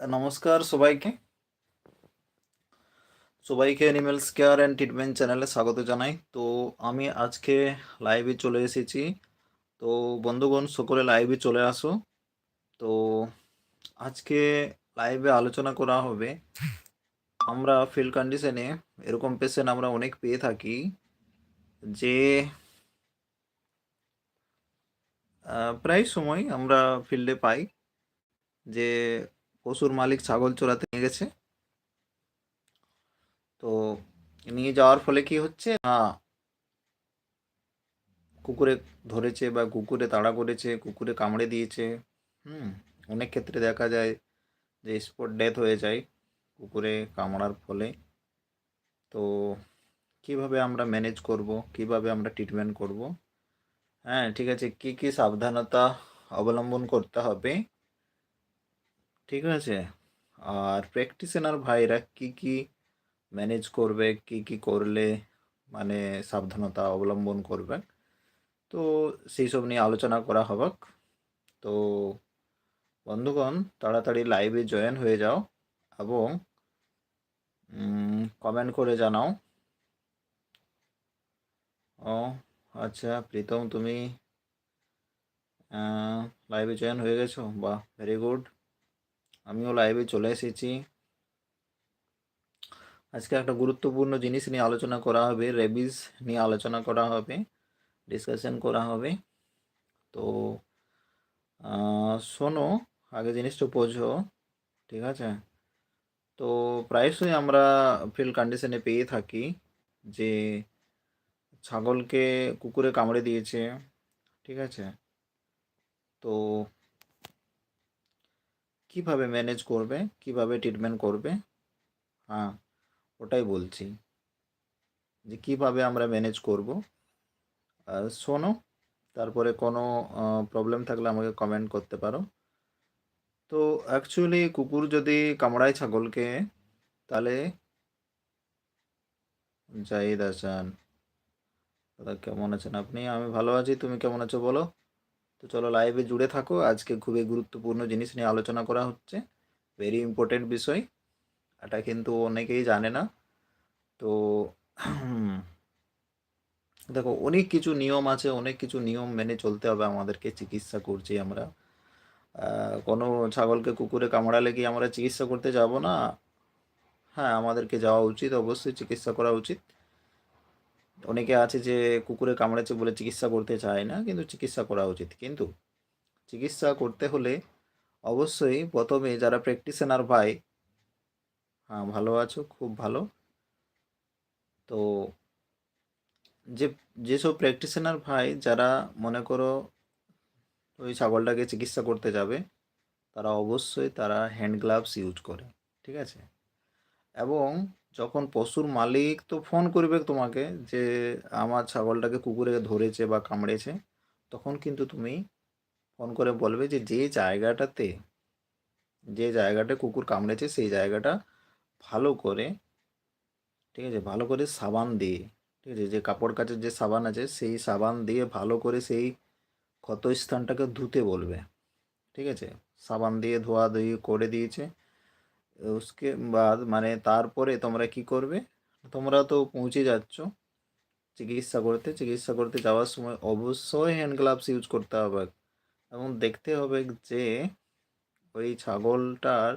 নমস্কার সবাইকে সবাইকে অ্যানিমেলস কেয়ার অ্যান্ড ট্রিটমেন্ট চ্যানেলে স্বাগত জানাই তো আমি আজকে লাইভে চলে এসেছি তো বন্ধুগণ সকলে লাইভে চলে আসো তো আজকে লাইভে আলোচনা করা হবে আমরা ফিল্ড কন্ডিশনে এরকম পেশেন্ট আমরা অনেক পেয়ে থাকি যে প্রায় সময় আমরা ফিল্ডে পাই যে পশুর মালিক ছাগল চড়াতে নিয়ে গেছে। তো নিয়ে যাওয়ার ফলে কি হচ্ছে না, কুকুরে ধরেছে বা কুকুরে তাড়া করেছে, কুকুরে কামড়ে দিয়েছে, হুম, অনেক ক্ষেত্রে দেখা যায় যে স্পট ডেথ হয়ে যায় কুকুরে কামড়ার ফলে। তো কীভাবে আমরা ম্যানেজ করব, কীভাবে আমরা ট্রিটমেন্ট করব? হ্যাঁ ঠিক আছে, কি কি সাবধানতা অবলম্বন করতে হবে? ঠিক আছে? আর প্র্যাকটিশনার ভাইরা কি কি ম্যানেজ করবে, কি কি করলে মানে সাবধানতা অবলম্বন করবে? তো সেই সব নিয়ে আলোচনা করা হবে তো বন্ধুগণ, তাড়াতাড়ি লাইভে জয়েন হয়ে যাও এবং কমেন্ট করে জানাও। ও আচ্ছা প্রীতম তুমি লাইভে জয়েন হয়ে গেছো? বাহ ভেরি গুড আমিও লাইভে চলে এসেছি। আজকে একটা গুরুত্বপূর্ণ জিনিস নিয়ে আলোচনা করা হবে রেবিস নিয়ে আলোচনা করা হবে ডিসকাশন করা হবে। তো শোনো, আগে জিনিসটা বোঝো, ঠিক আছে? তো, প্রায়শই আমরা ফিল্ড কন্ডিশনে পেয়ে থাকি যে ছাগলকে কুকুরে কামড়ে দিয়েছে, ঠিক আছে? তো কীভাবে ম্যানেজ করবে, কীভাবে ট্রিটমেন্ট করবে? হ্যাঁ ওটাই বলছি। যে কীভাবে আমরা ম্যানেজ করব? আর শোনো, তারপরে কোনো প্রবলেম থাকলে আমাকে কমেন্ট করতে পারো। তো অ্যাকচুয়ালি কুকুর যদি কামড়ায় ছাগলকে, তাহলে জাহিদ হাসান, দাদা কেমন আছেন আপনি? আমি ভালো আছি, তুমি কেমন আছো বলো? তো চলো লাইভে জুড়ে থাকো। আজকে খুবই গুরুত্বপূর্ণ জিনিস নিয়ে আলোচনা করা হচ্ছে। ভেরি ইম্পর্টেন্ট বিষয়। এটা কিন্তু অনেকেই জানে না। তো দেখো, অনেক কিছু নিয়ম আছে, অনেক কিছু নিয়ম মেনে চলতে হবে আমাদেরকে, চিকিৎসা করছি আমরা। কোনো ছাগলকে কুকুরে কামড়ালে কি আমরা চিকিৎসা করতে যাব না? হ্যাঁ আমাদেরকে যাওয়া উচিত, অবশ্যই চিকিৎসা করা উচিত। অনেকে আছে যে কুকুরে কামড়েছে বলে চিকিৎসা করতে চায় না, কিন্তু চিকিৎসা করা উচিত। কিন্তু চিকিৎসা করতে হলে অবশ্যই প্রথমে যারা প্র্যাকটিশনার ভাই হ্যাঁ ভালো আছো, খুব ভালো। তো যে যেসব প্র্যাকটিশনার ভাই, যারা মনে করো ওই ছাগলটাকে চিকিৎসা করতে যাবে, তারা অবশ্যই তারা হ্যান্ড গ্লাভস ইউজ করে, ঠিক আছে? এবং যখন পশুর মালিক তো ফোন করবে তোমাকে যে আমার ছাগলটাকে কুকুরে ধরেছে বা কামড়েছে, তখন কিন্তু তুমি ফোন করে বলবে যে যে জায়গাটাতে, যে জায়গাটা কুকুর কামড়েছে সেই জায়গাটা ভালো করে, ঠিক আছে, ভালো করে সাবান দিয়ে, ঠিক আছে, যে কাপড় কাচের যে সাবান আছে সেই সাবান দিয়ে ভালো করে সেই ক্ষত স্থানটাকে ধুতে বলবে, ঠিক আছে, সাবান দিয়ে ধোয়া ধুই করে দিয়েছে উসকে বাদ মানে তারপরে তোমরা কি করবে তোমরা তো পৌঁছে যাচ্ছ চিকিৎসা করতে চিকিৎসা করতে যাওয়ার সময় অবশ্যই হ্যান্ড গ্লাভস ইউজ করতে হবে এবং দেখতে হবে যে ওই ছাগলটার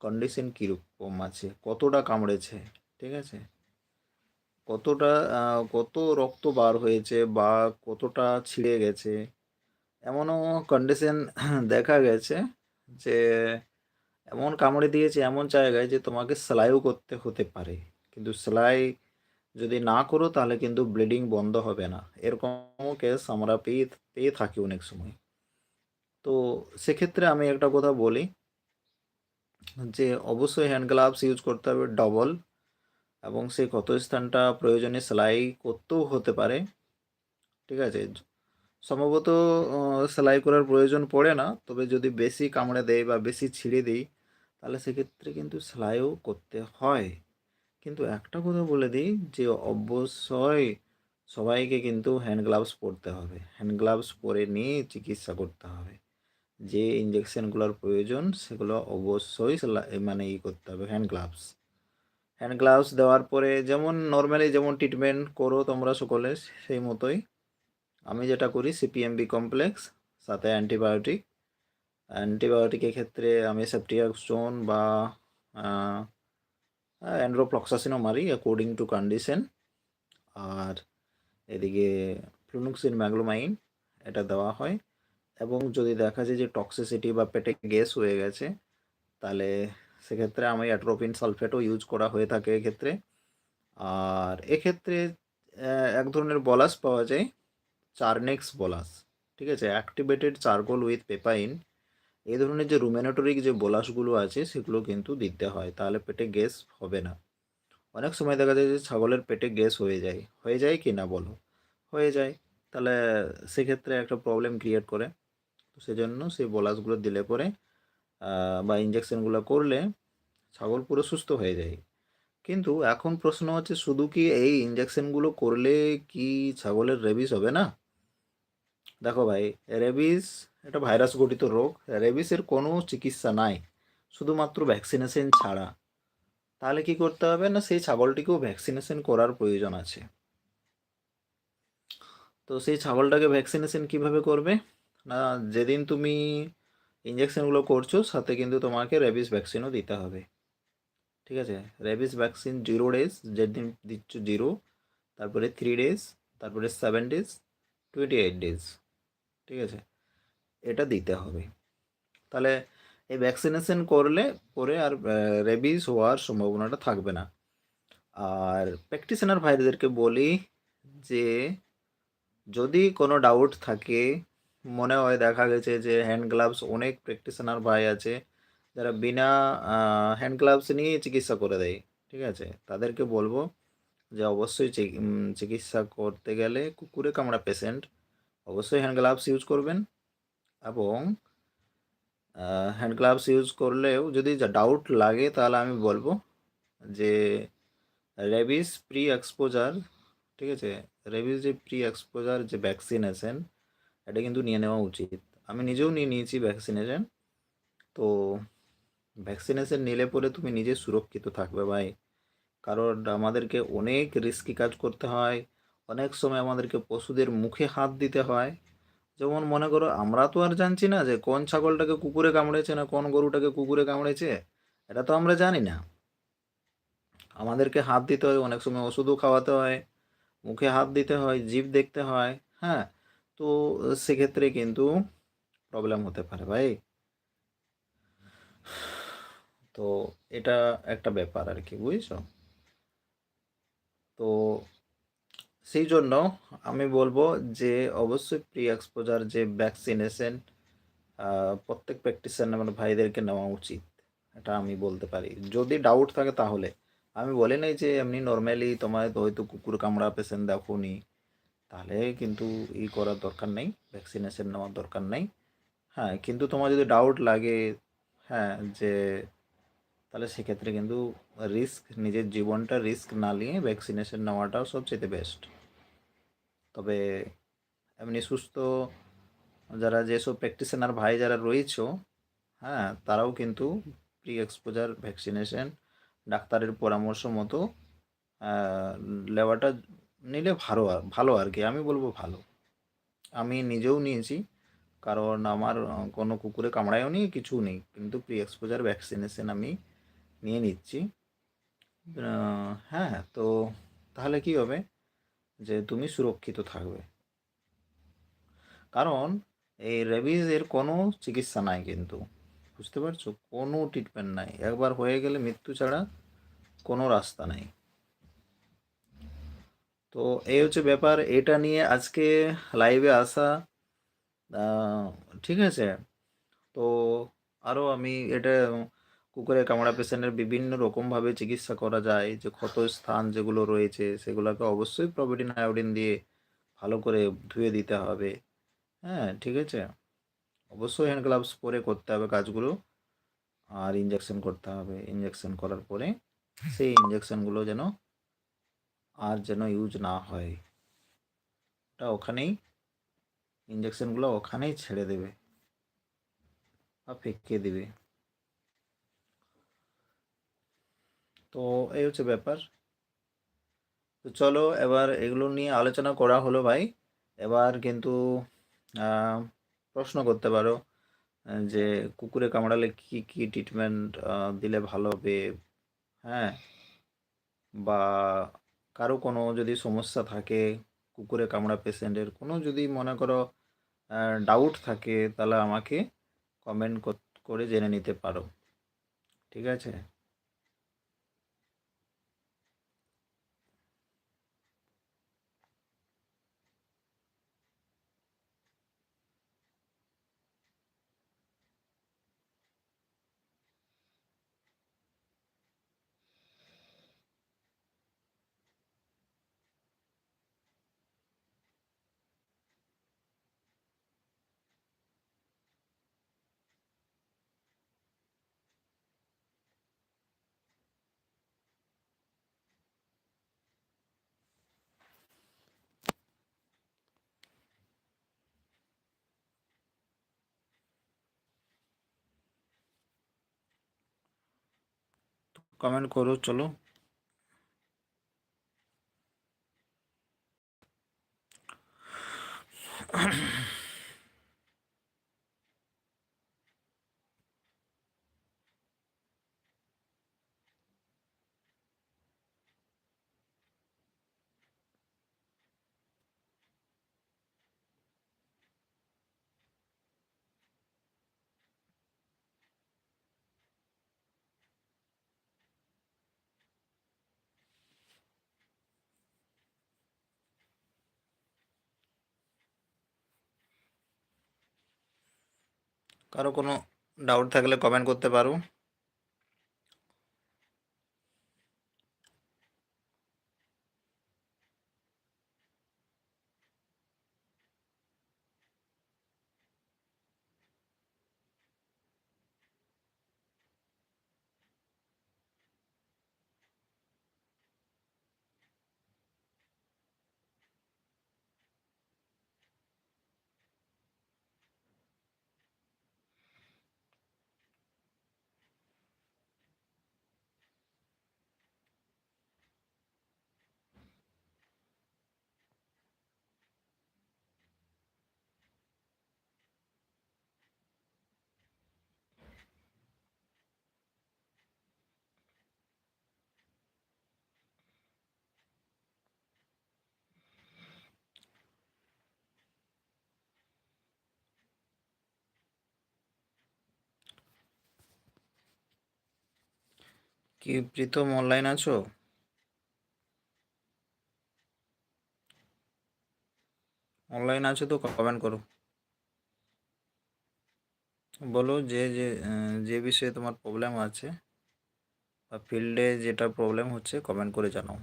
কন্ডিশন কীরকম আছে কতটা কামড়েছে ঠিক আছে কতটা কত রক্ত বার হয়েছে বা কতটা ছিঁড়ে গেছে এমনও কন্ডিশন দেখা গেছে যে এমন কামড়ে দিয়েছে এমন জায়গায় যে তোমাকে সেলাইও করতে হতে পারে। কিন্তু সেলাই যদি না করো তাহলে কিন্তু ব্লিডিং বন্ধ হবে না। এরকমও কেস আমরা পেয়ে পেয়ে থাকি অনেক সময়। তো সেক্ষেত্রে আমি একটা কথা বলি যে অবশ্যই হ্যান্ড গ্লাভস ইউজ করতে হবে ডবল এবং সেই ক্ষত স্থানটা প্রয়োজনে সেলাই করতেও হতে পারে। ঠিক আছে? সম্ভবত সেলাই করার প্রয়োজন পড়ে না। তবে যদি বেশি কামড়ে দেয় বা বেশি ছিঁড়ে দিই তাহলে সেক্ষেত্রে কিন্তু সেলাইও করতে হয়। কিন্তু একটা কথা বলে দিই যে, অবশ্যই সবাইকে কিন্তু হ্যান্ড গ্লাভস পরতে হবে। হ্যান্ড গ্লাভস পরে নিয়ে চিকিৎসা করতে হবে। যে ইঞ্জেকশনগুলোর প্রয়োজন, সেগুলো অবশ্যই মানে ই করতে হবে হ্যান্ড গ্লাভস হ্যান্ড গ্লাভস দেওয়ার পরে যেমন নর্মালি যেমন ট্রিটমেন্ট করো তোমরা সকলে, সেই মতোই। আমি যেটা করি সিপিএমবি কমপ্লেক্স সাথে অ্যান্টিবায়োটিক অ্যান্টিবায়োটিকের ক্ষেত্রে আমি সেপটিয়াক্সোন বা অ্যান্ড্রোফ্লক্সাসিনও মারি অ্যাকর্ডিং টু কন্ডিশন আর এদিকে ফ্লুনুক্সিন ম্যাগলোমাইন এটা দেওয়া হয়। এবং যদি দেখা যায় যে টক্সিসিটি বা পেটে গ্যাস হয়ে গেছে, তাহলে সেক্ষেত্রে আমি অ্যাট্রোপিন সালফেটও ইউজ করা হয়ে থাকে এক্ষেত্রে। আর এক্ষেত্রে এক ধরনের বলাস পাওয়া যায় চারনেক্স বলাস ঠিক আছে? অ্যাক্টিভেটেড চারকোল উইথ পেপাইন এই ধরনের যে রুমেনেটরিক যে বলাসগুলো আছে, সেগুলো কিন্তু দিতে হয়। তাহলে পেটে গ্যাস হবে না। অনেক সময় দেখা যায় যে ছাগলের পেটে গ্যাস হয়ে যায়। হয়ে যায় কি না বলো? হয়ে যায়। তাহলে সেক্ষেত্রে একটা প্রবলেম ক্রিয়েট করে। তো সেজন্য সেই বলাসগুলো দিলে পরে বা ইঞ্জেকশনগুলো করলে ছাগল পুরো সুস্থ হয়ে যায়। কিন্তু এখন প্রশ্ন হচ্ছে, শুধু কি এই ইঞ্জেকশনগুলো করলে কি ছাগলের রেবিস হবে না? দেখো ভাই রেবিস এটা ভাইরাস গঠিত রোগ রেবিসের কোনো চিকিৎসা নাই, শুধুমাত্র ভ্যাকসিনেশন ছাড়া। তাহলে কি করতে হবে না, সেই ছাগলটিকেও ভ্যাকসিনেশন করার প্রয়োজন আছে। তো সেই ছাগলটাকে ভ্যাকসিনেশন কীভাবে করবে? না, যেদিন তুমি ইঞ্জেকশনগুলো করছ, সাথে কিন্তু তোমাকে রেবিস ভ্যাকসিনও দিতে হবে। ঠিক আছে? রেবিস ভ্যাকসিন জিরো ডেজ যেদিন দিচ্ছ জিরো তারপরে থ্রি ডেজ তারপরে seven days twenty eight days ঠিক আছে? এটা দিতে হবে। তাহলে এই ভ্যাকসিনেশন করলে পরে আর রেবিস হওয়ার সম্ভাবনাটা থাকবে না। আর প্র্যাকটিশনার ভাইদেরকে বলি যে, যদি কোনো ডাউট থাকে, মনে হয় দেখা গেছে যে হ্যান্ড গ্লাভস অনেক প্র্যাকটিশনার ভাই আছে, যারা বিনা হ্যান্ড গ্লাভস নিয়ে চিকিৎসা করে দেয়, ঠিক আছে? তাদেরকে বলব যে অবশ্যই চিকিৎসা করতে গেলে কুকুরে কামড়া পেশেন্ট অবশ্যই হ্যান্ড গ্লাভস ইউজ করবেন এবং হ্যান্ড গ্লাভস ইউজ করলেও যদি ডাউট লাগে তাহলে আমি বলব যে রেবিস প্রি এক্সপোজার ঠিক আছে? রেবিস যে প্রি এক্সপোজার যে ভ্যাকসিনেশন এটা কিন্তু নিয়ে নেওয়া উচিত। আমি নিজেও নিয়ে নিয়েছি ভ্যাকসিনেশন তো ভ্যাকসিনেশন নিলে পরে তুমি নিজে সুরক্ষিত থাকবে ভাই। কারণ আমাদেরকে অনেক রিস্কি কাজ করতে হয়। অনেক সময় আমাদেরকে পশুদের মুখে হাত দিতে হয়। যেমন মনে করো, আমরা তো আর জানছি না যে কোন ছাগলটাকে কুকুরে কামড়েছে না কোন গরুটাকে কুকুরে কামড়েছে, এটা তো আমরা জানি না। আমাদেরকে হাত দিতে হয়, অনেক সময় ওষুধও খাওয়াতে হয়, মুখে হাত দিতে হয় জিভ দেখতে হয় হ্যাঁ? তো সেক্ষেত্রে কিন্তু প্রবলেম হতে পারে ভাই। তো এটা একটা ব্যাপার আর কি, বুঝছ? তো সেই জন্য আমি বলব যে অবশ্যই প্রি এক্সপোজার যে ভ্যাকসিনেশন প্রত্যেক প্র্যাকটিসার মানে ভাইদেরকে নেওয়া উচিত, এটা আমি বলতে পারি। যদি ডাউট থাকে তাহলে। আমি বলি নাই যে এমনি নর্মালি তোমার হয়তো কুকুর কামড়া পেশেন্ট দেখো নি তাহলে কিন্তু ই করার দরকার নেই ভ্যাকসিনেশন নেওয়ার দরকার নেই। হ্যাঁ কিন্তু তোমার যদি ডাউট লাগে হ্যাঁ যে তাহলে সেক্ষেত্রে কিন্তু রিস্ক নিজের জীবনটা রিস্ক না নিয়ে ভ্যাকসিনেশন নেওয়াটাও সবচেয়ে বেস্ট তবে এমনি সুস্থ যারা যেসব প্র্যাকটিশনার ভাই যারা রয়েছে হ্যাঁ তারাও কিন্তু প্রি এক্সপোজার ভ্যাকসিনেশন ডাক্তারের পরামর্শ মতো লেওয়াটা নিলে ভালো আর ভালো আর কি, আমি বলব ভালো। আমি নিজেও নিয়েছি, কারণ আমার কোনো কুকুরে কামড়ায়ও নেই, কিছু নেই, কিন্তু প্রি এক্সপোজার ভ্যাকসিনেশন আমি নিয়ে নিচ্ছি। হ্যাঁ তো তাহলে কি হবে? যে তুমি সুরক্ষিত থাকবে। কারণ এই রেবিজের কোনো চিকিৎসা নাই কিন্তু। বুঝতে পারছ? কোনো ট্রিটমেন্ট নাই। একবার হয়ে গেলে মৃত্যু ছাড়া কোনো রাস্তা নাই। তো এই হচ্ছে ব্যাপার। এটা নিয়ে আজকে লাইভে আসা ঠিক আছে? তো আরও আমি এটা কুকুরের কামড়া পেশেন্টের বিভিন্ন রকমভাবে চিকিৎসা করা যায়। যে ক্ষত স্থান যেগুলো রয়েছে, সেগুলোকে অবশ্যই প্রভিডিন আয়োডিন দিয়ে ভালো করে ধুয়ে দিতে হবে। হ্যাঁ ঠিক আছে? অবশ্যই হ্যান্ড গ্লাভস পরে করতে হবে কাজগুলো। আর ইঞ্জেকশন করতে হবে। ইঞ্জেকশন করার পরে সেই ইঞ্জেকশনগুলো যেন আর যেন ইউজ না হয়। ওটা ওখানেই ইঞ্জেকশনগুলো ওখানেই ছেড়ে দেবে বা ফেঁকে দিবে। তো এই হচ্ছে ব্যাপার। তো চলো এবার এগুলো নিয়ে আলোচনা করা হলো ভাই। এবার কিন্তু প্রশ্ন করতে পারো যে কুকুরে কামড়ালে কি কি ট্রিটমেন্ট দিলে ভালো হবে? হ্যাঁ? বা কারও কোনো যদি সমস্যা থাকে কুকুরে কামড়া পেশেন্টের কোনো যদি মনে করো ডাউট থাকে, তাহলে আমাকে কমেন্ট করে জেনে নিতে পারো। ঠিক আছে? কমেন্ট করো চলো। কারও কোনো ডাউট থাকলে কমেন্ট করতে পারো। কি প্রীতম অনলাইন আছো? অনলাইন আছো তো কমেন্ট করো। বলো যে যে যে বিষয়ে তোমার প্রবলেম আছে বা ফিল্ডে যেটা প্রবলেম হচ্ছে কমেন্ট করে জানাও।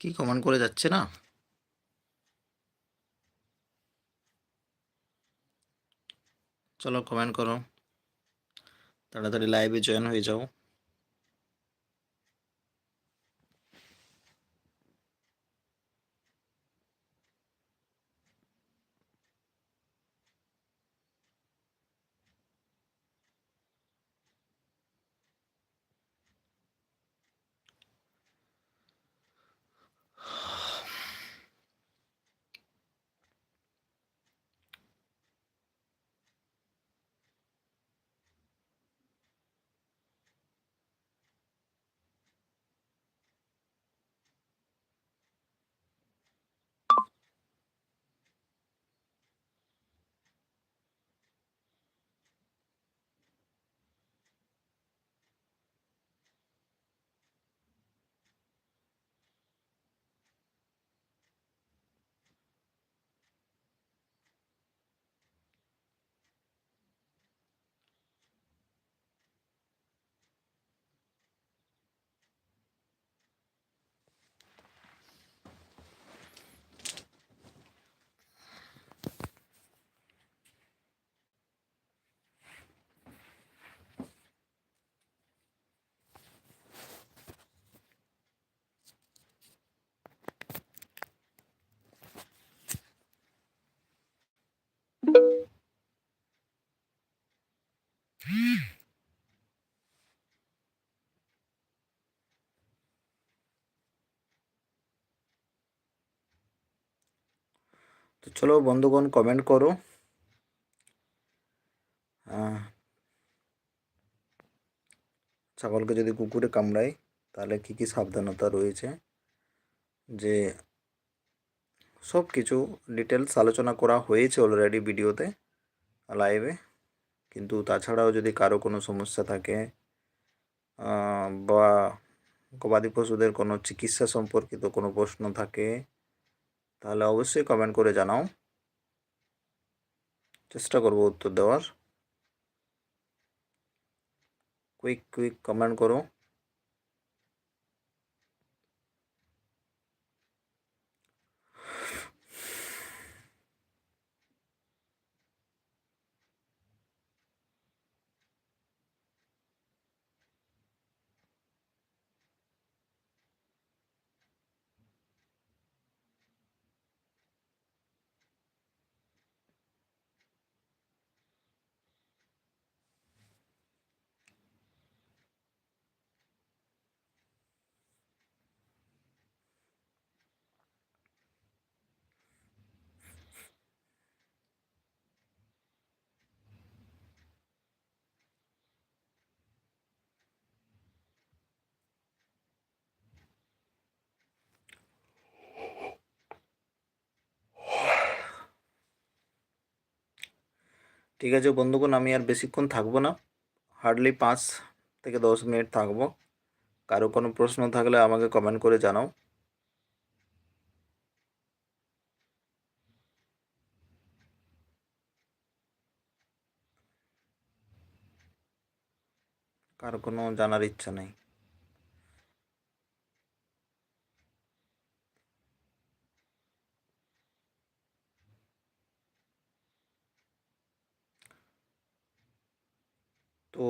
কি কমান করে যাচ্ছে না? চলো কমেন্ট করো। তাড়াতাড়ি লাইভে জয়েন হয়ে যাও। তো চলো বন্ধুগণ কমেন্ট করো। ছাগলকে যদি কুকুরে কামড়ায়, তাহলে কি কি সাবধানতা রয়েছে? যে সব কিছু ডিটেলস আলোচনা করা হয়েছে অলরেডি ভিডিওতে লাইভে কিন্তু তাছাড়াও যদি কারও কোনো সমস্যা থাকে বা গবাদি পশুদের কোনো চিকিৎসা সম্পর্কিত কোনো প্রশ্ন থাকে তাহলে অবশ্যই কমেন্ট করে জানাও। চেষ্টা করব উত্তর দেওয়ার। কুইক কুইক কমেন্ট করো। ঠিক আছে বন্ধুগণ, আমি আর বেশিক্ষণ থাকব না। হার্ডলি পাঁচ থেকে দশ মিনিট থাকব। কারও কোনো প্রশ্ন থাকলে আমাকে কমেন্ট করে জানাও। কারও কোনো জানার ইচ্ছা নেই। তো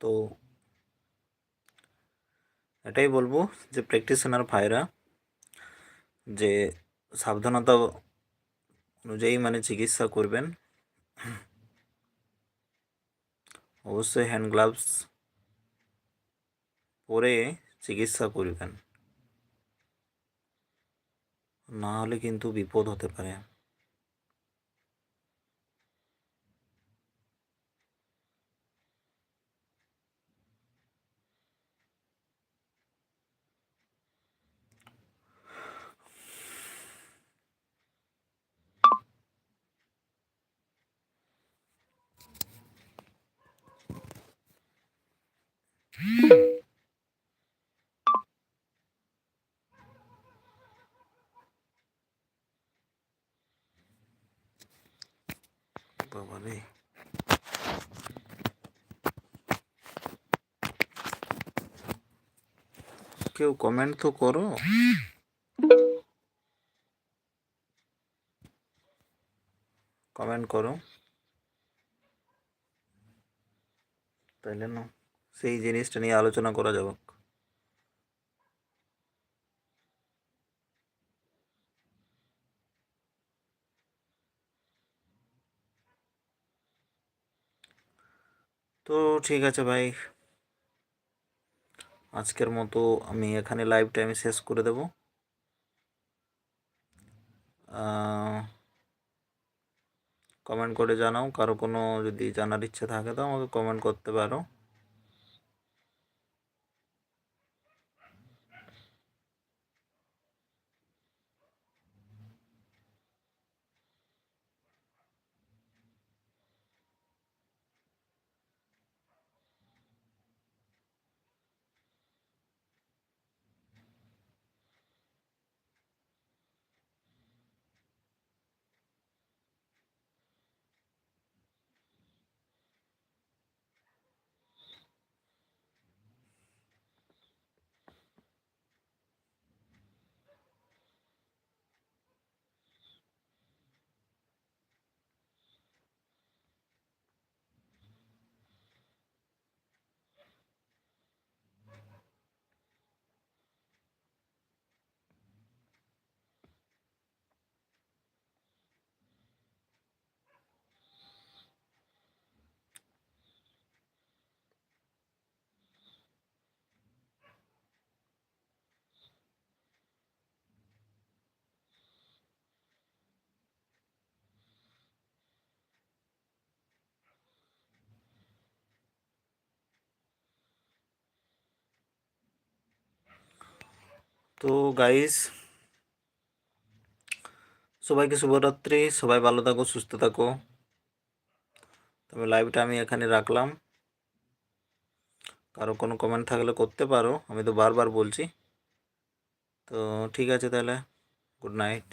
তো এটাই বলব যে প্র্যাকটিশনার ভাইরা যে সাবধানতা অনুযায়ী মানে চিকিৎসা করবেন। অবশ্যই হ্যান্ড গ্লাভস পরে চিকিৎসা করবেন। না হলে কিন্তু বিপদ হতে পারে। কমেন্ট তো করো। কমেন্ট করো। তাইলে না সেই জিনিসটা নিয়ে আলোচনা করা যাবে। তো ঠিক আছে ভাই আজকের মতো আমি এখানে লাইভটা আমি শেষ করে দেব। কমেন্ট করে জানাও। কারও কোনো যদি জানার ইচ্ছে থাকে তো আমাকে কমেন্ট করতে পারো। তো গাইস সবাইকে শুভরাত্রি, সবাই ভালো থাকো, সুস্থ থাকো। তবে লাইভটা আমি এখানে রাখলাম। কারও কোনো কমেন্ট থাকলে করতে পারো, আমি তো বারবার বলছি। তো ঠিক আছে তাহলে গুড নাইট